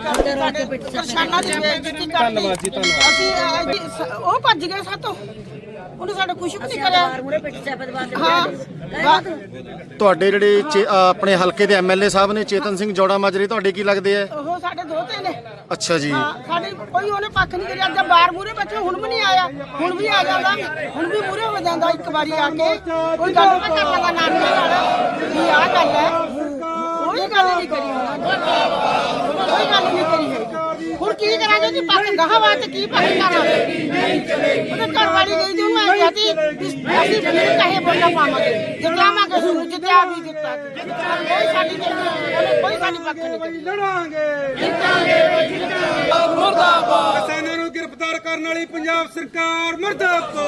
ਕਰਦੇ ਸਾਡੇ ਕਿਸਾਨਾਂ ਦੀ ਬੇਇੱਜ਼ਤੀ ਕਰਦੀ ਧੰਨਵਾਦ ਜੀ, ਧੰਨਵਾਦ। ਅਸੀਂ ਅਹ, ਜੀ, ਸ- ਉਹ ਭੱਜ ਗਏ ਸਾਤੋਂ। ਉਹਨੇ ਸਾਡਾ ਕੁਝ ਵੀ ਨਹੀਂ ਕਰਿਆ। ਮੂਰੇ ਪਿੱਛੇ ਸੈਪਤ ਬਾਤ ਹਾਂ। ਗਾ- ਤੁਹਾਡੇ ਜਿਹੜੇ ਆਪਣੇ ਹਲਕੇ ਦੇ ਐਮਐਲਏ ਸਾਹਿਬ ਨੇ ਚੇਤਨ ਸਿੰਘ ਜੋੜਾ ਮਾਜਰੇ ਤੁਹਾਡੇ ਕੀ ਲੱਗਦੇ ਆ? ਉਹ ਸਾਡੇ ਦੋਤੇ ਨੇ। ਅੱਛਾ ਜੀ। ਸਾਡੇ ਕੋਈ ਉਹਨੇ ਪੱਖ ਨਹੀਂ ਕਰਿਆ। ਅੱਗੇ ਬਾਹਰ ਮੂਰੇ ਬੈਠੇ ਹੁਣ ਵੀ ਨਹੀਂ ਆਇਆ। ਹੁਣ ਵੀ ਆ ਜਾਂਦਾ। ਹੁਣ ਵੀ ਮੂਰੇ ਹੋ ਜਾਂਦਾ ਇੱਕ ਵਾਰੀ ਆ ਕੇ। ਕੋਈ ਗੱਲ ਨਾ ਕਰ ਲੈਂਦਾ ਨਾਨੀ ਨਾਲ। ਵੀ ਆਹ ਗੱਲ ਹੈ। ਕੋਈ ਗੱਲ ਨਹੀਂ ਕਰੀ ਉਹਨਾਂ। ਕੋਈ ਗੱਲ ਨਹੀਂ ਕਰੀ ਹੈਗੀ। ਹੁਣ ਕੀ ਕਰਾਂਗੇ ਜੀ? ਪੱਕ ਗਾਹਾਂ ਤੇ ਕੀ ਪੱਕ ਕਰਾਂਗੇ? ਉਹਦੇ ਘਰ ਵਾਲੀ ਗਈ ਤੇ ਉਹਨੂੰ ਸੀ ਵੀ ਅਸੀਂ ਫਿਰ ਕਹੇ ਬੋਲਣਾ ਪਾਵਾਂਗੇ। ਜਿੱਤਾਵਾਂਗੇ ਸੁਣ ਜਿੱਤਿਆ ਵੀ ਦਿੱਤਾ। ਕੋਈ ਸਾਡੀ ਕੋਈ ਸਾਡੀ ਪੱਖ ਨਹੀਂ ਕਰੀ। ਕਿਸਾਨਾਂ ਨੂੰ ਗ੍ਰਿਫਤਾਰ ਕਰਨ ਵਾਲੀ ਪੰਜਾਬ ਸਰਕਾਰ ਮਰਦਾਬਾਦ।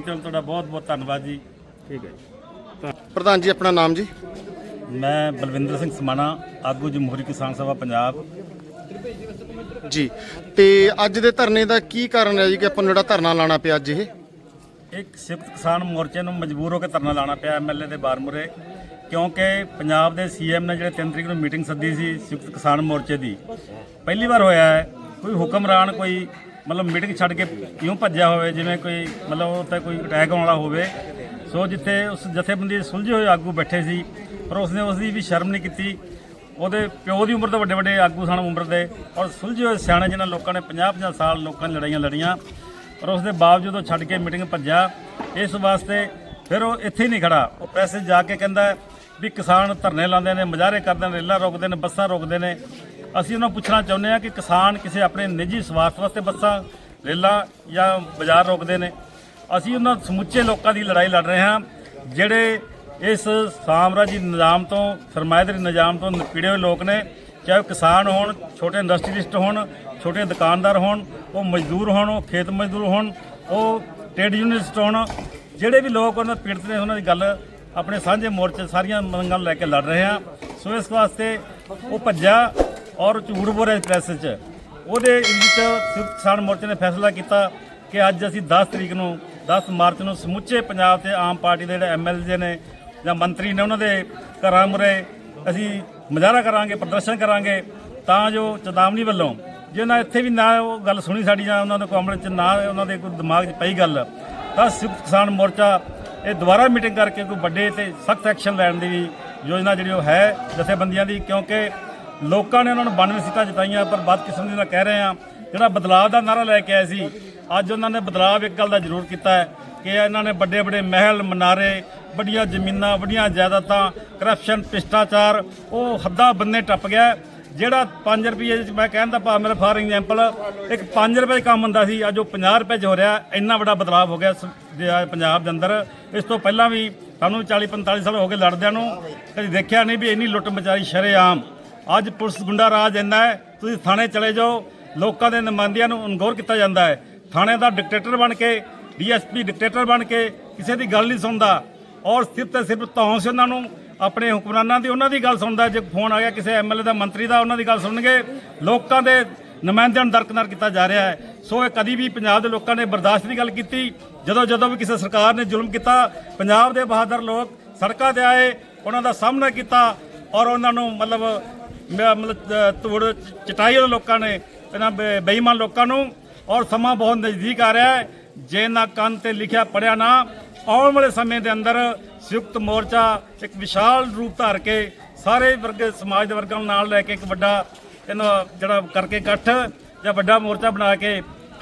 ਨਾਲ ਤੁਹਾਡਾ ਬਹੁਤ ਬਹੁਤ ਧੰਨਵਾਦ ਜੀ। ਪ੍ਰਧਾਨ ਜੀ ਆਪਣਾ ਨਾਮ ਜੀ? ਮੈਂ ਬਲਵਿੰਦਰ ਸਿੰਘ ਸਮਾਣਾ ਆਗੂ ਜਮਹੂਰੀ ਕਿਸਾਨ ਸਭਾ ਪੰਜਾਬ। ਜੀ ਤੇ ਅੱਜ ਦੇ ਧਰਨੇ ਦਾ ਕੀ ਕਾਰਨ ਹੈ ਜੀ ਕਿ ਆਪਾਂ ਨੂੰ ਜਿਹੜਾ ਧਰਨਾ ਲਾਣਾ ਪਿਆ ਅੱਜ ਇਹ? ਇੱਕ ਸੰਯੁਕਤ ਕਿਸਾਨ ਮੋਰਚੇ ਨੂੰ ਮਜਬੂਰ ਹੋ ਕੇ ਧਰਨਾ ਲਾਣਾ ਪਿਆ ਐਮਐਲਏ ਦੇ ਬਾਰ ਮੁਰੇ, ਕਿਉਂਕਿ ਪੰਜਾਬ ਦੇ ਸੀਐਮ ਨੇ ਜਿਹੜੇ 3 ਤਰੀਕ ਨੂੰ ਮੀਟਿੰਗ ਸੱਦੀ ਸੀ ਸੰਯੁਕਤ ਕਿਸਾਨ ਮੋਰਚੇ ਦੀ, ਪਹਿਲੀ ਵਾਰ ਹੋਇਆ ਹੈ, ਕੋਈ ਹੁਕਮਰਾਨ ਕੋਈ ਮਤਲਬ ਮੀਟਿੰਗ ਛੱਡ ਕੇ ਕਿਉਂ ਭੱਜਿਆ ਹੋਵੇ, ਜਿਵੇਂ ਕੋਈ ਮਤਲਬ ਉਹ ਤੇ ਕੋਈ ਅਟੈਕ ਆਉਣ ਵਾਲਾ ਹੋਵੇ, ਸੋ ਜਿੱਥੇ ਉਸ ਜਥੇਬੰਦੀ ਦੇ ਸੁਲਝੇ ਹੋਏ ਆਗੂ ਬੈਠੇ ਸੀ, ਪਰ ਉਸਨੇ ਉਸ ਦੀ ਵੀ ਸ਼ਰਮ ਨਹੀਂ ਕੀਤੀ, ਉਹਦੇ ਪਿਓ ਦੀ ਉਮਰ ਤੋਂ ਵੱਡੇ ਵੱਡੇ ਆਗੂ ਸਨ ਉਮਰ ਦੇ, ਔਰ ਸੁਲਝੇ ਹੋਏ ਸਿਆਣੇ ਜਿਨ੍ਹਾਂ ਲੋਕਾਂ ਨੇ 50-50 ਸਾਲ ਲੋਕਾਂ ਨੇ ਲੜਾਈਆਂ ਲੜੀਆਂ ਪਰ ਉਸ ਦੇ ਬਾਵਜੂਦ ਉਹ ਛੱਡ ਕੇ ਮੀਟਿੰਗ ਭੱਜਿਆ। ਇਸ ਵਾਸਤੇ ਫਿਰ ਉਹ ਇੱਥੇ ਹੀ ਨਹੀਂ ਖੜਾ। ਉਹ ਪੈਸੇ ਜਾ ਕੇ ਕਹਿੰਦਾ ਵੀ ਕਿਸਾਨ ਧਰਨੇ ਲਾਉਂਦੇ ਨੇ, ਮੁਜ਼ਾਹਰੇ ਕਰਦੇ ਨੇ, ਰੇਲਾਂ ਰੋਕਦੇ ਨੇ, ਬੱਸਾਂ ਰੋਕਦੇ ਨੇ। ਅਸੀਂ ਉਹਨਾਂ ਨੂੰ ਪੁੱਛਣਾ ਚਾਹੁੰਦੇ ਹਾਂ ਕਿ ਕਿਸਾਨ ਕਿਸੇ ਆਪਣੇ ਨਿੱਜੀ ਸਵਾਰਥ ਵਾਸਤੇ ਬੱਸਾਂ, ਰੇਲਾਂ ਜਾਂ ਬਾਜ਼ਾਰ ਰੋਕਦੇ ਨੇ। ਅਸੀਂ ਉਹਨਾਂ ਸਮੁੱਚੇ ਲੋਕਾਂ ਦੀ ਲੜਾਈ ਲੜ ਰਹੇ ਹਾਂ, ਜਿਹੜੇ ਇਸ ਸਾਮਰਾਜੀ ਨਿਜ਼ਾਮ ਤੋਂ, ਸਰਮਾਇਦਾਰੀ ਨਿਜ਼ਾਮ ਤੋਂ ਨਿਪੀੜੇ ਹੋਏ ਲੋਕ ਨੇ। ਚਾਹੇ ਉਹ ਕਿਸਾਨ ਹੋਣ, ਛੋਟੇ ਇੰਡਸਟਰੀਲਿਸਟ ਹੋਣ ਛੋਟੇ ਦੁਕਾਨਦਾਰ ਹੋਣ, ਉਹ ਮਜ਼ਦੂਰ ਹੋਣ, ਉਹ ਖੇਤ ਮਜ਼ਦੂਰ ਹੋਣ, ਉਹ ਟ੍ਰੇਡ ਯੂਨੀਅਨਿਸਟ ਹੋਣ, ਜਿਹੜੇ ਵੀ ਲੋਕ ਉਹਨਾਂ ਪੀੜਤ ਨੇ, ਉਹਨਾਂ ਦੀ ਗੱਲ ਆਪਣੇ ਸਾਂਝੇ ਮੋਰਚੇ ਸਾਰੀਆਂ ਮੰਗਾਂ ਨੂੰ ਲੈ ਕੇ ਲੜ ਰਹੇ ਹਾਂ। ਸੋ ਇਸ ਵਾਸਤੇ ਉਹ ਭੱਜਿਆ ਔਰ ਝੂਠ ਬੋਲਿਆ ਪ੍ਰੈਸ 'ਚ ਉਹਦੇ ਵਿੱਚ ਸੰਯੁਕਤ ਕਿਸਾਨ ਮੋਰਚੇ ਨੇ ਫੈਸਲਾ ਕੀਤਾ ਕਿ ਅੱਜ ਅਸੀਂ 10 ਤਰੀਕ ਨੂੰ 10 ਮਾਰਚ ਨੂੰ ਸਮੁੱਚੇ ਪੰਜਾਬ ਤੇ ਆਮ ਪਾਰਟੀ ਦੇ ਜਿਹੜੇ ਐਮਐਲਏ ਨੇ ਜਾਂ ਮੰਤਰੀ ਨੇ ਉਹਨਾਂ ਦੇ ਘਰਾਂ ਮੁਰੇ ਅਸੀਂ ਮੁਜ਼ਾਹਰਾ ਕਰਾਂਗੇ, ਪ੍ਰਦਰਸ਼ਨ ਕਰਾਂਗੇ ਤਾਂ ਜੋ ਚੇਤਾਵਨੀ ਵੱਲੋਂ ਜੇ ਉਹਨਾਂ ਇੱਥੇ ਵੀ ਨਾ ਉਹ ਗੱਲ ਸੁਣੀ ਸਾਡੀ ਜਾਂ ਉਹਨਾਂ ਦੇ ਕੋਮਲ ਚ ਨਾ ਉਹਨਾਂ ਦੇ ਕੋਈ ਦਿਮਾਗ 'ਚ ਪਈ ਗੱਲ, ਤਾਂ ਸੰਯੁਕਤ ਕਿਸਾਨ ਮੋਰਚਾ ਇਹ ਦੁਬਾਰਾ ਮੀਟਿੰਗ ਕਰਕੇ ਕੋਈ ਵੱਡੇ ਤੇ ਸਖਤ ਐਕਸ਼ਨ ਲੈਣ ਦੀ ਵੀ ਯੋਜਨਾ ਜਿਹੜੀ ਉਹ ਹੈ ਜਥੇਬੰਦੀਆਂ ਦੀ, ਕਿਉਂਕਿ ਲੋਕਾਂ ਨੇ ਉਹਨਾਂ ਨੂੰ 92 ਸੀਟਾਂ ਜਿਤਾਈਆਂ, ਪਰ ਵੱਧ ਕਿਸਮ ਦੀ ਨਾਲ ਕਹਿ ਰਹੇ ਆ ਜਿਹੜਾ ਬਦਲਾਅ ਦਾ ਨਾਰਾ ਲੈ ਕੇ ਆਏ ਸੀ, ਅੱਜ ਉਹਨਾਂ ਨੇ ਬਦਲਾਅ ਇੱਕ ਗੱਲ ਦਾ ਜ਼ਰੂਰ ਕੀਤਾ ਹੈ ਕਿ ਇਹਨਾਂ ਨੇ ਵੱਡੇ ਵੱਡੇ ਮਹਿਲ, ਮਨਾਰੇ, ਵੱਡੀਆਂ ਜ਼ਮੀਨਾਂ, ਵੱਡੀਆਂ ਜਾਇਦਾਦਾਂ ਕਰਪਸ਼ਨ ਭ੍ਰਿਸ਼ਟਾਚਾਰ, ਉਹ ਹੱਦਾਂ ਬੰਨੇ ਟੱਪ ਗਿਆ। ਜਿਹੜਾ 5 ਰੁਪਏ ਚ ਮੈਂ ਕਹਿਣ ਦਾ ਭਾ ਮੇਰਾ ਫਾਰ ਐਗਜ਼ਾਮਪਲ ਇੱਕ 5 ਰੁਪਏ 'ਚ ਕੰਮ ਹੁੰਦਾ ਸੀ, ਅੱਜ ਉਹ 50 ਰੁਪਏ 'ਚ ਹੋ ਰਿਹਾ, ਇੰਨਾ ਵੱਡਾ ਬਦਲਾਅ ਹੋ ਗਿਆ ਪੰਜਾਬ ਦੇ ਅੰਦਰ। ਇਸ ਤੋਂ ਪਹਿਲਾਂ ਵੀ ਸਾਨੂੰ 40 45 ਸਾਲ ਹੋ ਗਏ ਲੜਦਿਆਂ ਨੂੰ, ਕਦੀ ਦੇਖਿਆ ਨਹੀਂ ਵੀ ਇੰਨੀ ਲੁੱਟ ਮਚਾਈ ਸ਼ਰੇਆਮ। ਅੱਜ ਪੁਲਿਸ ਗੁੰਡਾ ਰਾਜ ਇੰਨਾ ਹੈ, ਤੁਸੀਂ ਥਾਣੇ ਚਲੇ ਜਾਓ, ਲੋਕਾਂ ਦੇ ਨੁਮਾਇੰਦਿਆਂ ਨੂੰ ਅਨਗੌਰ ਕੀਤਾ ਜਾਂਦਾ ਹੈ। ਥਾਣੇ ਦਾ ਡਿਕਟੇਟਰ ਬਣ ਕੇ, ਡੀਐਸਪੀ ਡਿਕਟੇਟਰ ਬਣ ਕੇ, ਕਿਸੇ ਦੀ ਗੱਲ ਨਹੀਂ ਸੁਣਦਾ। ਔਰ ਸਿਰਫ ਤੇ ਸਿਰਫ ਧੌਂਸ ਉਹਨਾਂ ਨੂੰ ਆਪਣੇ ਹੁਕਮਰਾਨਾਂ ਦੀ ਉਹਨਾਂ ਦੀ ਗੱਲ ਸੁਣਦਾ ਜੇ ਫੋਨ ਆ ਗਿਆ ਕਿਸੇ ਐਮਐਲਏ ਦਾ ਮੰਤਰੀ ਦਾ ਉਹਨਾਂ ਦੀ ਗੱਲ ਸੁਣਨਗੇ। ਲੋਕਾਂ ਦੇ ਨੁਮਾਇੰਦਿਆਂ ਨੂੰ ਦਰਕਨਾਰ ਕੀਤਾ ਜਾ ਰਿਹਾ ਹੈ। ਸੋ ਇਹ ਕਦੀ ਵੀ ਪੰਜਾਬ ਦੇ ਲੋਕਾਂ ਨੇ ਬਰਦਾਸ਼ਤ ਦੀ ਗੱਲ ਕੀਤੀ। ਜਦੋਂ ਜਦੋਂ ਵੀ ਕਿਸੇ ਸਰਕਾਰ ਨੇ ਜ਼ੁਲਮ ਕੀਤਾ ਪੰਜਾਬ ਦੇ ਬਹਾਦਰ ਲੋਕ ਸੜਕਾਂ ਤੇ ਆਏ ਉਹਨਾਂ ਦਾ ਸਾਹਮਣਾ ਕੀਤਾ ਔਰ ਉਹਨਾਂ ਨੂੰ ਮਤਲਬ ਮਤਲਬ ਅ, ਤੋੜ ਚਟਾਈ ਉਹਨਾਂ ਲੋਕਾਂ ਨੇ ਇਹਨਾਂ ਬੇ- ਬੇਈਮਾਨ ਲੋਕਾਂ ਨੂੰ ਔਰ ਸਮਾਂ ਬਹੁਤ ਨਜ਼ਦੀਕ ਆ ਰਿਹਾ ਹੈ। ਜੇ ਨਾ ਕੰਨ ਤੇ ਲਿਖਿਆ ਪੜਿਆ ਨਾ ਆਉਣ ਵਾਲੇ ਸਮੇਂ ਦੇ ਅੰਦਰ ਸੰਯੁਕਤ ਮੋਰਚਾ ਇੱਕ ਵਿਸ਼ਾਲ ਰੂਪ ਧਾਰ ਕੇ ਸਾਰੇ ਵਰਗ, ਸਮਾਜ ਦੇ ਵਰਗਾਂ ਨੂੰ ਨਾਲ ਲੈ ਕੇ ਇੱਕ ਵੱਡਾ ਇਹਨਾਂ ਜਿਹੜਾ ਕਰਕੇ ਇਕੱਠ ਜਾਂ ਵੱਡਾ ਮੋਰਚਾ ਬਣਾ ਕੇ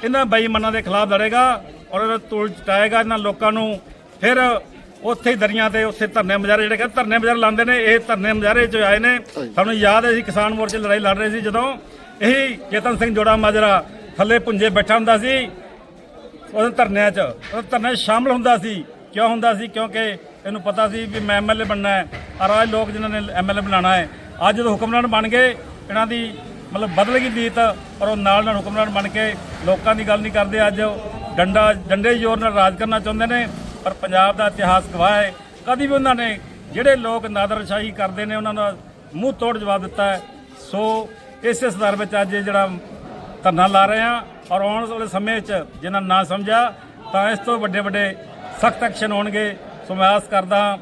ਇਹਨਾਂ ਬੇਈਮਾਨਾਂ ਦੇ ਖਿਲਾਫ ਲੜੇਗਾ ਔਰ ਇਹਨਾਂ ਤੋੜ ਚਟਾਏਗਾ ਇਹਨਾਂ ਲੋਕਾਂ ਨੂੰ। ਫਿਰ ਉੱਥੇ ਹੀ ਦਰੀਆਂ ਤੇ ਉੱਥੇ ਧਰਨੇ ਮੁਜ਼ਾਹਰੇ ਜਿਹੜੇ ਕਹਿੰਦੇ ਧਰਨੇ ਮੁਜ਼ਾਹਰੇ ਲਾਉਂਦੇ ਨੇ, ਇਹ ਧਰਨੇ ਮੁਜ਼ਾਹਰੇ ਚ ਆਏ ਨੇ। ਸਾਨੂੰ ਯਾਦ ਹੈ ਜੀ ਕਿਸਾਨ ਮੋਰਚੇ ਲੜਾਈ ਲੜ ਰਹੇ ਸੀ ਜਦੋਂ ਇਹੀ ਚੇਤਨ ਸਿੰਘ ਜੋੜਾ ਮਾਜਰਾ ਥੱਲੇ ਪੁੰਜੇ ਬੈਠਾ ਹੁੰਦਾ ਸੀ, ਉਹਦੇ ਧਰਨਿਆਂ 'ਚ ਉਹ ਧਰਨੇ 'ਚ ਸ਼ਾਮਲ ਹੁੰਦਾ ਸੀ। ਕਿਉਂ ਹੁੰਦਾ ਸੀ? ਕਿਉਂਕਿ ਇਹਨੂੰ ਪਤਾ ਸੀ ਵੀ ਮੈਂ ਐਮਐਲਏ ਬਣਨਾ ਹੈ। ਔਰ ਆਹ ਲੋਕ ਜਿਨ੍ਹਾਂ ਨੇ ਐਮਐਲਏ ਬਣਾਉਣਾ ਹੈ। ਅੱਜ ਜਦੋਂ ਹੁਕਮਰਾਨ ਬਣ ਗਏ, ਇਹਨਾਂ ਦੀ ਮਤਲਬ ਬਦਲ ਗਈ ਨੀਤ ਔਰ ਉਹ ਨਾਲ ਨਾਲ ਹੁਕਮਰਾਨ ਬਣ ਕੇ ਲੋਕਾਂ ਦੀ ਗੱਲ ਨਹੀਂ ਕਰਦੇ ਅੱਜ। ਡੰਡਾ, ਡੰਡੇ ਜ਼ੋਰ ਨਾਲ ਰਾਜ ਕਰਨਾ ਚਾਹੁੰਦੇ ਨੇ, ਪਰ ਪੰਜਾਬ ਦਾ ਇਤਿਹਾਸ ਗਵਾਹ ਹੈ। ਕਦੀ ਵੀ ਉਹਨਾਂ ਨੇ ਜਿਹੜੇ ਲੋਕ ਨਾਦਰਸ਼ਾਹੀ ਕਰਦੇ ਨੇ, ਉਹਨਾਂ ਦਾ ਮੂੰਹ ਤੋੜ ਜਵਾਬ ਦਿੱਤਾ ਹੈ। ਸੋ ਇਸੇ ਸੰਦਰਭ ਵਿੱਚ ਅੱਜ ਇਹ ਜਿਹੜਾ ਧਰਨਾ ਲਾ ਰਹੇ ਹਾਂ, ਔਰ ਆਉਣ ਵਾਲੇ ਸਮੇਂ 'ਚ ਜਿਨ੍ਹਾਂ ਨਾ ਸਮਝਿਆ, ਤਾਂ ਇਸ ਤੋਂ ਵੱਡੇ ਵੱਡੇ ਸਖਤ ਐਕਸ਼ਨ ਹੋਣਗੇ। ਸੋ ਮੈਂ ਆਸ ਕਰਦਾ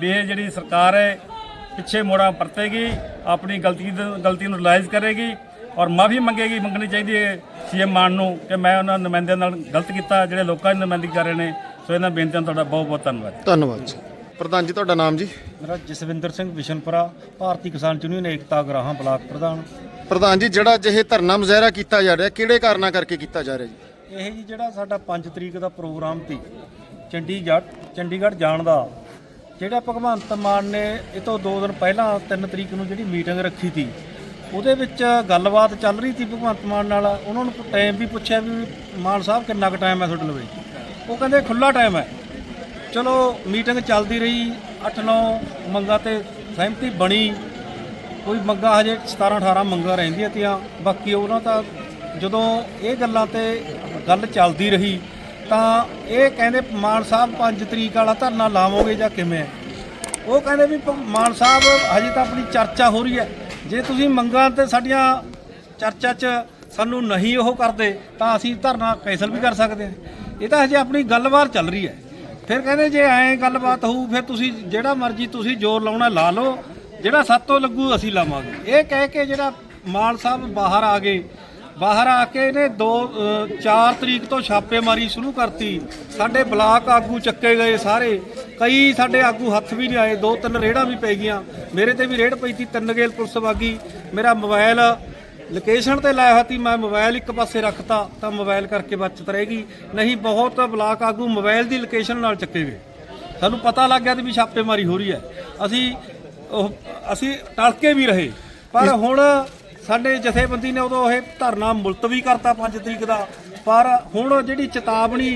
ਵੀ ਇਹ ਜਿਹੜੀ ਸਰਕਾਰ ਹੈ ਪਿੱਛੇ ਮੋੜਾ ਪਰਤੇਗੀ ਆਪਣੀ ਗਲਤੀ ਗਲਤੀ ਨੂੰ ਰਿਅਲਾਈਜ਼ ਕਰੇਗੀ ਔਰ ਮਾਫੀ ਮੰਗੇਗੀ ਮੰਗਣੀ ਚਾਹੀਦੀ ਹੈ ਸੀਐਮ ਮਾਨ ਨੂੰ ਕਿ ਮੈਂ ਉਹਨਾਂ ਨੁਮਾਇੰਦਿਆਂ ਨਾਲ ਗਲਤ ਕੀਤਾ ਜਿਹੜੇ ਲੋਕਾਂ ਦੀ ਨੁਮਾਇੰਦਗੀ ਕਰ ਰਹੇ ਨੇ। ਸੋ ਇਹਨਾਂ ਬੇਨਤੀਆਂ ਤੁਹਾਡਾ ਬਹੁਤ ਬਹੁਤ ਧੰਨਵਾਦ। ਧੰਨਵਾਦ ਜੀ। ਪ੍ਰਧਾਨ ਜੀ ਤੁਹਾਡਾ ਨਾਮ ਜੀ? ਮੇਰਾ ਜਸਵਿੰਦਰ ਸਿੰਘ ਵਿਸ਼ਨਪੁਰਾ ਭਾਰਤੀ ਕਿਸਾਨ ਯੂਨੀਅਨ ਏਕਤਾ ਗਰਾਹਾਂ ਬਲਾਕ ਪ੍ਰਧਾਨ। ਪ੍ਰਧਾਨ ਜੀ ਜਿਹੜਾ ਜਿਹੇ ਧਰਨਾ ਮੁਜ਼ਾਹਰਾ ਕੀਤਾ ਜਾ ਰਿਹਾ ਕਿਹੜੇ ਕਾਰਨਾਂ ਕਰਕੇ ਕੀਤਾ ਜਾ ਰਿਹਾ ਜੀ? ਇਹ ਜੀ ਜਿਹੜਾ ਸਾਡਾ 5 ਤਰੀਕ ਦਾ ਪ੍ਰੋਗਰਾਮ ਸੀ ਚੰਡੀਗੜ੍ਹ ਚੰਡੀਗੜ੍ਹ ਜਾਣ ਦਾ। ਜਿਹੜਾ ਭਗਵੰਤ ਮਾਨ ਨੇ ਇਹ ਤੋਂ 2 ਦਿਨ ਪਹਿਲਾਂ 3 ਤਰੀਕ ਨੂੰ ਜਿਹੜੀ ਮੀਟਿੰਗ ਰੱਖੀ ਸੀ, ਉਹਦੇ ਵਿੱਚ ਗੱਲਬਾਤ ਚੱਲ ਰਹੀ ਸੀ ਭਗਵੰਤ ਮਾਨ ਨਾਲ। ਉਹਨਾਂ ਨੂੰ ਟਾਈਮ ਵੀ ਪੁੱਛਿਆ ਵੀ ਮਾਨ ਸਾਹਿਬ ਕਿੰਨਾ ਕੁ ਟਾਈਮ ਹੈ ਤੁਹਾਡੇ ਲਵੇ ਉਹ ਕਹਿੰਦੇ ਖੁੱਲਾ ਟਾਈਮ ਹੈ। ਚਲੋ, ਮੀਟਿੰਗ ਚੱਲਦੀ ਰਹੀ 8-9 ਮੰਗਾਂ ਤੇ ਸਹਿਮਤੀ ਬਣੀ। ਕੋਈ ਮੰਗਾਂ ਹਜੇ 17 18 ਮੰਗਾਂ ਰਹਿੰਦੀਆਂ ਤੀਆਂ। ਬਾਕੀ ਉਹਨਾਂ ਤਾਂ ਜਦੋਂ ਇਹ ਗੱਲਾਂ ਤੇ ਗੱਲ ਚੱਲਦੀ ਰਹੀ ਤਾਂ ਇਹ ਕਹਿੰਦੇ ਮਾਨ ਸਾਹਿਬ 5 ਤਰੀਕ ਵਾਲਾ ਧਰਨਾ ਲਾਵੋਗੇ ਜਾਂ ਕਿਵੇਂ? ਉਹ ਕਹਿੰਦੇ ਵੀ ਭ- ਮਾਨ ਸਾਹਿਬ ਹਜੇ ਤਾਂ ਆਪਣੀ ਚਰਚਾ ਹੋ ਰਹੀ ਹੈ। ਜੇ ਤੁਸੀਂ ਮੰਗਾਂ ਤੇ ਸਾਡੀਆਂ ਚਰਚਾ 'ਚ ਸਾਨੂੰ ਨਹੀਂ ਉਹ ਕਰਦੇ, ਤਾਂ ਅਸੀਂ ਧਰਨਾ ਕੈਂਸਲ ਵੀ ਕਰ ਸਕਦੇ ਹਾਂ। ਇਹ ਤਾਂ ਹਜੇ ਆਪਣੀ ਗੱਲਬਾਤ ਚੱਲ ਰਹੀ ਹੈ। ਫਿਰ ਕਹਿੰਦੇ ਜੇ ਐਂ ਗੱਲਬਾਤ ਹੋਊ, ਫਿਰ ਤੁਸੀਂ ਜਿਹੜਾ ਮਰਜ਼ੀ ਤੁਸੀਂ ਜ਼ੋਰ ਲਾਉਣਾ ਲਾ ਲਓ। ਜਿਹੜਾ ਸਾਤੋਂ ਲੱਗੂ ਅਸੀਂ ਲਾਵਾਂਗੇ। ਇਹ ਕਹਿ ਕੇ ਜਿਹੜਾ ਮਾਨ ਸਾਹਿਬ ਬਾਹਰ ਆ ਗਏ ਬਾਹਰ ਆ ਕੇ ਇਹਨੇ 2 4 ਤਰੀਕ ਤੋਂ ਛਾਪੇਮਾਰੀ ਸ਼ੁਰੂ ਕਰਤੀ। ਸਾਡੇ ਬਲਾਕ ਆਗੂ ਚੱਕੇ ਗਏ ਸਾਰੇ। ਕਈ ਸਾਡੇ ਆਗੂ ਹੱਥ ਵੀ ਨਹੀਂ ਆਏ ਦੋ ਤਿੰਨ ਰੇੜਾਂ ਵੀ ਪੈ ਗਈਆਂ। ਮੇਰੇ ਤੇ ਵੀ ਰੇੜ ਪਈ ਸੀ ਤਿੰਨ ਗੇਲ ਪੁਲਿਸ ਵਾਗੀ। ਮੇਰਾ ਮੋਬਾਈਲ ਲੋਕੇਸ਼ਨ ਤੇ ਲਾਇਆ ਸੀ ਮੈਂ ਮੋਬਾਈਲ ਇੱਕ ਪਾਸੇ ਰੱਖਤਾ ਤਾਂ ਮੋਬਾਈਲ ਕਰਕੇ ਬਚਤ ਰਹੇਗੀ। ਨਹੀਂ ਬਹੁਤ ਬਲਾਕ ਆਗੂ ਮੋਬਾਈਲ ਦੀ ਲੋਕੇਸ਼ਨ ਨਾਲ ਚੱਕੇ ਗਏ। ਸਾਨੂੰ ਪਤਾ ਲੱਗ ਗਿਆ ਤੇ ਵੀ ਛਾਪੇਮਾਰੀ ਹੋ ਰਹੀ ਹੈ। ਅਸੀਂ ਉਹ ਅਸੀਂ ਟਲਕੇ ਵੀ ਰਹੇ। ਪਰ ਹੁਣ ਸਾਡੇ ਜਥੇਬੰਦੀ ਨੇ ਉਦੋਂ ਇਹ ਧਰਨਾ ਮੁਲਤਵੀ ਕਰਤਾ 5 ਤਰੀਕ ਦਾ। ਪਰ ਹੁਣ ਜਿਹੜੀ ਚੇਤਾਵਨੀ,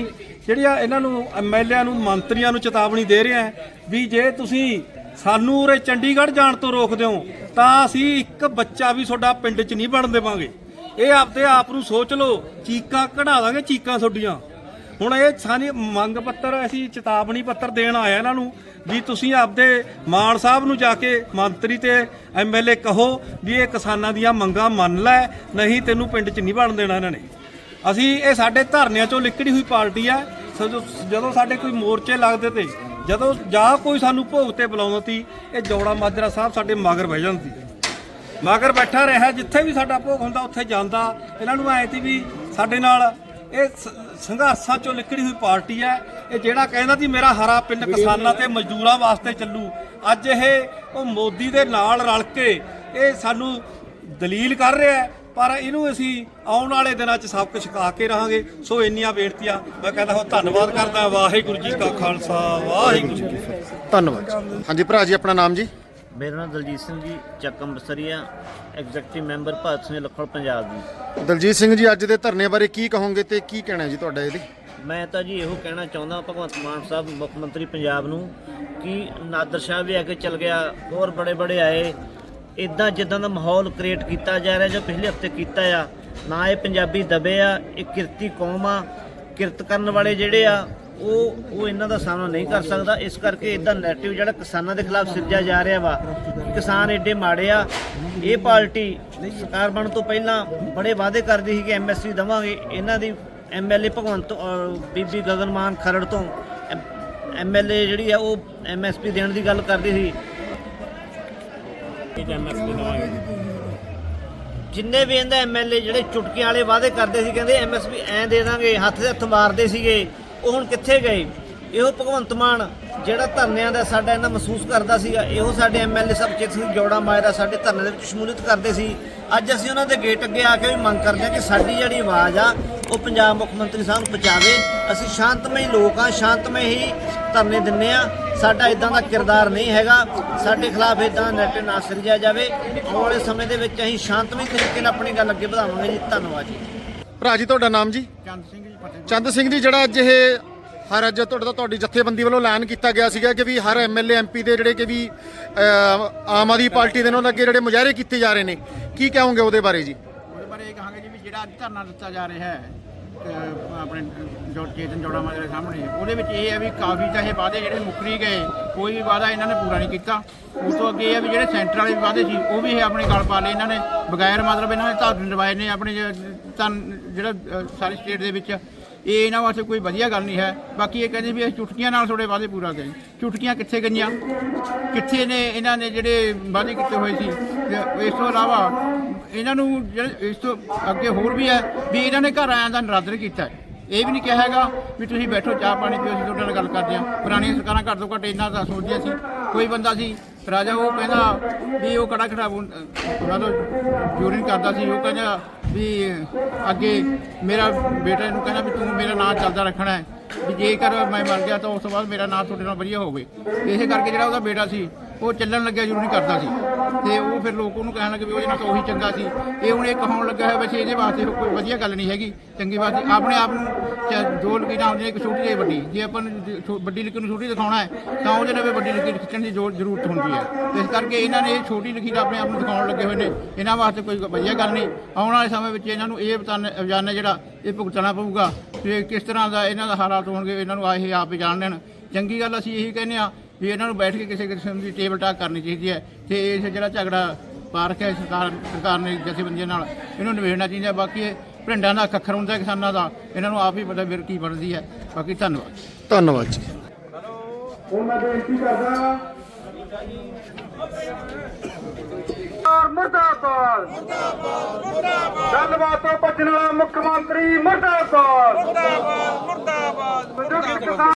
ਜਿਹੜੀ ਆ ਇਹਨਾਂ ਨੂੰ ਐਮਐਲਏਆਂ ਨੂੰ, ਮੰਤਰੀਆਂ ਨੂੰ ਚੇਤਾਵਨੀ ਦੇ ਰਿਹਾ ਵੀ ਜੇ ਤੁਸੀਂ ਸਾਨੂੰ ਉਰੇ ਚੰਡੀਗੜ੍ਹ ਜਾਣ ਤੋਂ ਰੋਕ ਦਿਓ ਤਾਂ ਅਸੀਂ ਇੱਕ ਬੱਚਾ ਵੀ ਤੁਹਾਡਾ ਪਿੰਡ 'ਚ ਨਹੀਂ ਬਣਨ ਦੇਵਾਂਗੇ। ਇਹ ਆਪਦੇ ਆਪ ਨੂੰ ਸੋਚ ਲਓ, ਚੀਕਾਂ ਕਢਾ ਦਾਂਗੇ ਚੀਕਾਂ ਤੁਹਾਡੀਆਂ। ਹੁਣ ਇਹ ਸਾਨੀ ਮੰਗ ਪੱਤਰ, ਅਸੀਂ ਚੇਤਾਵਨੀ ਪੱਤਰ ਦੇਣ ਆਏ ਆ ਇਹਨਾਂ ਨੂੰ ਵੀ ਤੁਸੀਂ ਆਪਦੇ ਮਾਨ ਸਾਹਿਬ ਨੂੰ ਜਾ ਕੇ ਮੰਤਰੀ ਤੇ ਐਮਐਲਏ ਕਹੋ ਵੀ ਇਹ ਕਿਸਾਨਾਂ ਦੀਆਂ ਮੰਗਾਂ ਮੰਨ ਲੈ, ਨਹੀਂ ਤੈਨੂੰ ਪਿੰਡ 'ਚ ਨਹੀਂ ਬਣ ਦੇਣਾ ਇਹਨਾਂ ਨੇ। ਅਸੀਂ ਇਹ ਸਾਡੇ ਧਰਨਿਆਂ ਚੋਂ ਲਿਕੜੀ ਹੋਈ ਪਾਰਟੀ ਆ ਸੋ- ਜਦੋਂ ਸਾਡੇ ਕੋਈ ਮੋਰਚੇ ਲੱਗਦੇ ਤੇ, ਜਦੋਂ ਜਾਂ ਕੋਈ ਸਾਨੂੰ ਭੋਗ ਤੇ ਬੁਲਾਉਂਦਾ ਸੀ, ਇਹ ਜੋੜਾ ਮਾਜਰਾ ਸਾਹਿਬ ਸਾਡੇ ਮਗਰ ਬਹਿ ਜਾਂਦੀ ਮਗਰ ਬੈਠਾ ਰਿਹਾ, ਜਿੱਥੇ ਵੀ ਸਾਡਾ ਭੋਗ ਹੁੰਦਾ, ਉੱਥੇ ਜਾਂਦਾ। ਇਹਨਾਂ ਨੂੰ ਐ ਸੀ ਵੀ ਸਾਡੇ ਨਾਲ ਇਹ ਸ- ਸੰਘਰਸ਼ਾਂ ਚੋਂ ਨਿਕਲੀ ਹੋਈ ਪਾਰਟੀ ਹੈ। ਇਹ ਜਿਹੜਾ ਕਹਿੰਦਾ ਸੀ ਮੇਰਾ ਹਰਾ ਪਿੰਡ ਕਿਸਾਨਾਂ ਤੇ ਮਜ਼ਦੂਰਾਂ ਵਾਸਤੇ ਚੱਲੂ। ਅੱਜ ਇਹ, ਉਹ ਮੋਦੀ ਦੇ ਨਾਲ ਰਲ ਕੇ ਇਹ ਸਾਨੂੰ ਦਲੀਲ ਕਰ ਰਿਹਾ ਹੈ। ਪਰ ਇਹਨੂੰ ਅਸੀਂ ਆਉਣ ਵਾਲੇ ਦਿਨਾਂ 'ਚ ਸਭ ਸਬਕ ਛਕਾ ਕੇ ਰਹਾਂਗੇ। ਸੋ ਇੰਨੀਆਂ ਬੇਨਤੀਆਂ, ਮੈਂ ਕਹਿੰਦਾ ਹਾਂ, ਧੰਨਵਾਦ ਕਰਦਾ ਵਾਹਿਗੁਰੂ ਜੀ ਕਾ ਖਾਲਸਾ, ਵਾਹਿਗੁਰੂ ਜੀ ਕੀ ਫਤਿਹ। ਧੰਨਵਾਦ ਹਾਂਜੀ, ਭਰਾ ਜੀ, ਆਪਣਾ ਨਾਮ ਜੀ? ਮੇਰਾ ਨਾਮ ਦਲਜੀਤ ਸਿੰਘ ਜੀ ਚੱਕ ਅੰਮ੍ਰਿਤਸਰੀਆ ਐਗਜ਼ੈਕਟਿਵ ਮੈਂਬਰ ਭਾਰਤ ਸਿੰਘ ਲੱਖੜ ਪੰਜਾਬ ਜੀ ਦਲਜੀਤ ਸਿੰਘ ਜੀ ਅੱਜ ਦੇ ਧਰਨੇ ਬਾਰੇ ਕੀ ਕਹੋਗੇ ਤੇ ਕੀ ਕਹਿਣਾ ਜੀ ਤੁਹਾਡਾ ਇਹਦੇ? ਮੈਂ ਤਾਂ ਜੀ ਇਹੋ ਕਹਿਣਾ ਚਾਹੁੰਦਾ ਭਗਵੰਤ ਮਾਨ ਸਾਹਿਬ ਮੁੱਖ ਮੰਤਰੀ ਪੰਜਾਬ ਨੂੰ ਕਿ ਨਾਦਰ ਸ਼ਾਹ ਵੀ ਆ ਕੇ ਚਲ ਗਿਆ ਹੋਰ ਬੜੇ ਬੜੇ ਆਏ। ਇਦਾਂ ਜਿੱਦਾਂ ਦਾ ਮਾਹੌਲ ਕ੍ਰੀਏਟ ਕੀਤਾ ਜਾ ਰਿਹਾ ਜੋ ਪਿਛਲੇ ਹਫ਼ਤੇ ਕੀਤਾ ਆ ਨਾ ਇਹ ਪੰਜਾਬੀ ਦਬੇ ਆ ਇਹ ਕਿਰਤੀ ਕੌਮ ਆ। ਕਿਰਤ ਕਰਨ ਵਾਲੇ ਜਿਹੜੇ ਆ ਉਹ ਉਹ ਇਹਨਾਂ ਦਾ ਸਾਹਮਣਾ ਨਹੀਂ ਕਰ ਸਕਦਾ। ਇਸ ਕਰਕੇ ਇਦਾਂ ਨੈਰੇਟਿਵ ਜਿਹੜਾ ਕਿਸਾਨਾਂ ਦੇ ਖਿਲਾਫ ਸਿਰਜਿਆ ਜਾ ਰਿਹਾ ਵਾ ਕਿਸਾਨ ਏਡੇ ਮਾੜੇ ਆ। ਇਹ ਪਾਰਟੀ ਸਰਕਾਰ ਬਣਨ ਤੋਂ ਪਹਿਲਾਂ ਬੜੇ ਵਾਅਦੇ ਕਰਦੀ ਸੀ ਕਿ ਐਮਐਸਪੀ ਦਵਾਂਗੇ। ਇਹਨਾਂ ਦੀ ਐਮਐਲਏ ਭਗਵੰਤ ਬੀਬੀ ਗਗਨਮਾਨ ਖਰੜ ਤੋਂ ਐਮਐਲਏ ਜਿਹੜੀ ਆ ਉਹ ਐਮਐਸਪੀ ਦੇਣ ਦੀ ਗੱਲ ਕਰਦੀ ਸੀ। ਜਿੰਨੇ ਵੀ ਇਹਦਾ ਐਮਐਲਏ ਜਿਹੜੇ ਚੁਟਕੀਆਂ ਵਾਲੇ ਵਾਅਦੇ ਕਰਦੇ ਸੀ ਕਹਿੰਦੇ ਐਮਐਸਪੀ ਐਂ ਦੇ ਦਾਂਗੇ ਹੱਥ ਦੇ ਹੱਥ ਮਾਰਦੇ ਸੀਗੇ। ਉਹ ਹੁਣ ਕਿੱਥੇ ਗਏ? ਇਹੋ ਭਗਵੰਤ ਮਾਨ, ਜਿਹੜਾ ਧਰਨਿਆਂ ਦਾ ਸਾਡਾ ਇਹਨਾਂ ਮਹਿਸੂਸ ਕਰਦਾ ਸੀਗਾ, ਇਹੋ ਸਾਡੇ ਐਮਐਲਏ ਸਭ ਚਿੱਤ ਸਿੰਘ ਜੋੜਾ ਮਾਇਰਾ ਸਾਡੇ ਧਰਨੇ ਦੇ ਵਿੱਚ ਸ਼ਮੂਲੀਅਤ ਕਰਦੇ ਸੀ। ਅੱਜ ਅਸੀਂ ਉਹਨਾਂ ਦੇ ਗੇਟ ਅੱਗੇ ਆ ਕੇ ਵੀ ਮੰਗ ਕਰਦੇ ਹਾਂ ਕਿ ਸਾਡੀ ਜਿਹੜੀ ਆਵਾਜ਼ ਆ, ਉਹ ਪੰਜਾਬ ਮੁੱਖ ਮੰਤਰੀ ਸਾਹਿਬ ਨੂੰ ਪਹੁੰਚਾਵੇ। ਅਸੀਂ ਸ਼ਾਂਤਮਈ ਲੋਕ ਆ, ਸ਼ਾਂਤਮਈ ਹੀ ਧਰਨੇ ਦਿੰਨੇ ਆ। ਸਾਡਾ ਇਦਾਂ ਦਾ ਕਿਰਦਾਰ ਨਹੀਂ ਹੈਗਾ। ਸਾਡੇ ਖਿਲਾਫ ਇਦਾਂ ਨੈਟ ਨਾ ਸਿਰਜਿਆ ਜਾਵੇ। ਆਉਣ ਵਾਲੇ ਸਮੇਂ ਦੇ ਵਿੱਚ ਅਸੀਂ ਸ਼ਾਂਤਮਈ ਤਰੀਕੇ ਨਾਲ ਆਪਣੀ ਗੱਲ ਅੱਗੇ ਵਧਾਵਾਂਗੇ ਜੀ। ਧੰਨਵਾਦ ਜੀ। ਭਰਾ ਜੀ ਤੁਹਾਡਾ ਨਾਮ ਜੀ? ਚੰਦ ਸਿੰਘ ਜੀ ਚੰਦ ਸਿੰਘ ਜੀ ਜਿਹੜਾ ਅੱਜ ਇਹ ਹਰ ਅੱਜ ਤੁਹਾਡਾ ਤੁਹਾਡੀ ਜਥੇਬੰਦੀ ਵੱਲੋਂ ਐਲਾਨ ਕੀਤਾ ਗਿਆ ਸੀਗਾ ਕਿ ਵੀ ਹਰ ਐਮਐਲਏ ਐਮਪੀ ਦੇ ਜਿਹੜੇ ਕਿ ਵੀ ਆਮ ਆਦਮੀ ਪਾਰਟੀ ਦੇ ਉਹਨਾਂ ਅੱਗੇ ਜਿਹੜੇ ਮੁਜ਼ਾਹਰੇ ਕੀਤੇ ਜਾ ਰਹੇ ਨੇ ਕੀ ਕਹੋਗੇ ਉਹਦੇ ਬਾਰੇ ਜੀ? ਉਹਦੇ ਬਾਰੇ ਇਹ ਕਹਾਂਗੇ ਜੀ ਵੀ ਜਿਹੜਾ ਅੱਜ ਧਰਨਾ ਦਿੱਤਾ ਜਾ ਰਿਹਾ ਹੈ ਅਹ, ਆਪਣੇ ਜੋ ਚੇਤਨ ਜੋੜਾ ਮਾਜਰੇ ਸਾਹਮਣੇ ਉਹਦੇ ਵਿੱਚ ਇਹ ਹੈ ਵੀ ਕਾਫੀ ਚਾਹੇ ਵਾਅਦੇ ਜਿਹੜੇ ਮੁੱਕਰੀ ਗਏ ਕੋਈ ਵੀ ਵਾਅਦਾ ਇਹਨਾਂ ਨੇ ਪੂਰਾ ਨਹੀਂ ਕੀਤਾ। ਉਸ ਤੋਂ ਅੱਗੇ ਇਹ ਹੈ ਵੀ ਜਿਹੜੇ ਸੈਂਟਰ ਵਾਲੇ ਵਾਅਦੇ ਸੀ ਉਹ ਵੀ ਇਹ ਆਪਣੇ ਗਲ ਪਾ ਲਏ ਇਹਨਾਂ ਨੇ ਬਗੈਰ ਮਤਲਬ ਇਹਨਾਂ ਨੇ ਧਾਰਨ ਲਵਾਏ ਨੇ ਆਪਣੇ ਜ- ਧਨ ਜਿਹੜਾ ਅਹ, ਸਾਰੀ ਸਟੇਟ ਦੇ ਵਿੱਚ ਇਹ ਇਹਨਾਂ ਵਾਸਤੇ ਕੋਈ ਵਧੀਆ ਗੱਲ ਨਹੀਂ ਹੈ। ਬਾਕੀ ਇਹ ਕਹਿੰਦੇ ਵੀ ਅਸੀਂ ਚੁਟਕੀਆਂ ਨਾਲ ਤੁਹਾਡੇ ਵਾਅਦੇ ਪੂਰਾ ਕਰੇ ਚੁਟਕੀਆਂ ਕਿੱਥੇ ਗਈਆਂ? ਕਿੱਥੇ ਨੇ ਇਹਨਾਂ ਨੇ ਜਿਹੜੇ ਵਾਅਦੇ ਕੀਤੇ ਹੋਏ ਸੀ? ਤੇ ਇਸ ਤੋਂ ਇਲਾਵਾ ਇਹਨਾਂ ਨੂੰ ਜਿਹੜੇ ਇਸ ਤੋਂ ਅੱਗੇ ਹੋਰ ਵੀ ਹੈ ਵੀ ਇਹਨਾਂ ਨੇ ਘਰ ਆਇਆਂ ਦਾ ਨਰਾਦਰ ਕੀਤਾ ਹੈ। ਇਹ ਵੀ ਨਹੀਂ ਕਿਹਾ ਹੈਗਾ ਵੀ ਤੁਸੀਂ ਬੈਠੋ ਚਾਹ ਪਾਣੀ ਪੀਓ ਅਸੀਂ ਤੁਹਾਡੇ ਨਾਲ ਗੱਲ ਕਰਦੇ ਹਾਂ। ਪੁਰਾਣੀਆਂ ਸਰਕਾਰਾਂ ਘੱਟ ਤੋਂ ਘੱਟ ਇੰਨਾ ਤਾਂ ਸੋਚਦੀਆਂ ਸੀ। ਕੋਈ ਬੰਦਾ ਸੀ ਰਾਜਾ ਉਹ ਕਹਿੰਦਾ ਵੀ ਉਹ ਕੜਾ ਖਰਾਬ ਉਹਨਾਂ ਤੋਂ ਜੂਰਿਨ ਕਰਦਾ ਸੀ ਉਹ ਕਹਿੰਦਾ ਵੀ ਅੱਗੇ ਮੇਰਾ ਬੇਟਾ ਇਹਨੂੰ ਕਹਿੰਦਾ ਵੀ ਤੂੰ ਮੇਰਾ ਨਾਂ ਚੱਲਦਾ ਰੱਖਣਾ ਹੈ। ਵੀ ਜੇਕਰ ਮੈਂ ਮਰ ਗਿਆ ਤਾਂ ਉਸ ਤੋਂ ਬਾਅਦ ਮੇਰਾ ਨਾਂ ਤੁਹਾਡੇ ਨਾਲ ਵਧੀਆ ਹੋਵੇ। ਇਸੇ ਕਰਕੇ ਜਿਹੜਾ ਉਹਦਾ ਬੇਟਾ ਸੀ ਉਹ ਚੱਲਣ ਲੱਗਿਆ ਜ਼ਰੂਰ ਨਹੀਂ ਕਰਦਾ ਸੀ। ਤੇ ਉਹ ਫਿਰ ਲੋਕ ਉਹਨੂੰ ਕਹਿਣ ਲੱਗੇ ਵੀ ਉਹਦੇ ਨਾਲ ਤਾਂ ਉਹੀ ਚੰਗਾ ਸੀ। ਇਹ ਹੁਣ ਇਹ ਕਹਾਉਣ ਲੱਗਾ ਹੈ, ਵੈਸੇ ਇਹਦੇ ਵਾਸਤੇ ਕੋਈ ਵਧੀਆ ਗੱਲ ਨਹੀਂ ਹੈਗੀ। ਚੰਗੀ ਬਾਤ ਆਪਣੇ ਆਪ ਨੂੰ ਚਾਹੇ ਦੋ ਲਕੀਰਾਂ ਹੁੰਦੀਆਂ, ਇੱਕ ਛੋਟੀ ਜਿਹੀ ਵੱਡੀ। ਜੇ ਆਪਾਂ ਨੂੰ ਵੱਡੀ ਲਕੀਰ ਨੂੰ ਛੋਟੀ ਦਿਖਾਉਣਾ ਹੈ, ਤਾਂ ਉਹਦੇ ਨਾਲ ਵੱਡੀ ਲਕੀਰ ਖਿੱਚਣ ਦੀ ਜ਼ੋਰ- ਜ਼ਰੂਰਤ ਹੁੰਦੀ ਹੈ। ਇਸ ਕਰਕੇ ਇਹਨਾਂ ਨੇ ਇਹ ਛੋਟੀ ਲਕੀਰ ਆਪਣੇ ਆਪ ਨੂੰ ਦਿਖਾਉਣ ਲੱਗੇ ਹੋਏ ਨੇ। ਇਹਨਾਂ ਵਾਸਤੇ ਕੋਈ ਵਧੀਆ ਗੱਲ ਨਹੀਂ। ਆਉਣ ਵਾਲੇ ਸਮੇਂ ਵਿੱਚ ਇਹਨਾਂ ਨੂੰ ਇਹ ਬਤਾਨ ਹੈ ਜਿਹੜਾ ਇਹ ਭੁਗਤਣਾ ਪਊਗਾ, ਵੀ ਕਿਸ ਤਰ੍ਹਾਂ ਦਾ ਇਹਨਾਂ ਦਾ ਹਾਲਾਤ ਹੋਣਗੇ, ਇਹਨਾਂ ਨੂੰ ਆਏ ਆਪ ਹੀ ਜਾਣ ਲੈਣ। ਚੰਗੀ ਗੱਲ ਅਸੀਂ ਇਹੀ ਕਹਿੰਦੇ ਆ ਵੀ ਇਹਨਾਂ ਨੂੰ ਬੈਠ ਕੇ ਕਿਸੇ ਕਿਸਮ ਦੀ ਟੇਬਲ ਟਾਕ ਕਰਨੀ ਚਾਹੀਦੀ ਹੈ ਤੇ ਇਹ ਜਿਹੜਾ ਝਗੜਾ ਪਾਰਕ ਹੈ ਸਰਕਾਰ ਸਰਕਾਰ ਨੇ ਜਥੇਬੰਦੀਆਂ ਨਾਲ ਇਹਨੂੰ ਨਿਬੇੜਨਾ ਚਾਹੀਦਾ ਬਾਕੀ ਇਹ ਭਿੰਡਾਂ ਦਾ ਖੱਖਰ ਹੁੰਦਾ ਕਿਸਾਨਾਂ ਦਾ ਇਹਨਾਂ ਨੂੰ ਆਪ ਹੀ ਪਤਾ ਫਿਰ ਕੀ ਬਣਦੀ ਹੈ। ਬਾਕੀ ਧੰਨਵਾਦ। ਧੰਨਵਾਦ ਜੀ। ਮੁਰਦਾਬਾਦ ਮੁਰਦਾਬਾਦ। ਗੱਲਬਾਤ ਤੋਂ ਭੱਜਣ ਵਾਲਾ ਮੁੱਖ ਮੰਤਰੀ ਮੁਰਦਾਬਾਦ। ਮੁਰਦਾਬਾਦ ਮੁਰਦਾਬਾਦ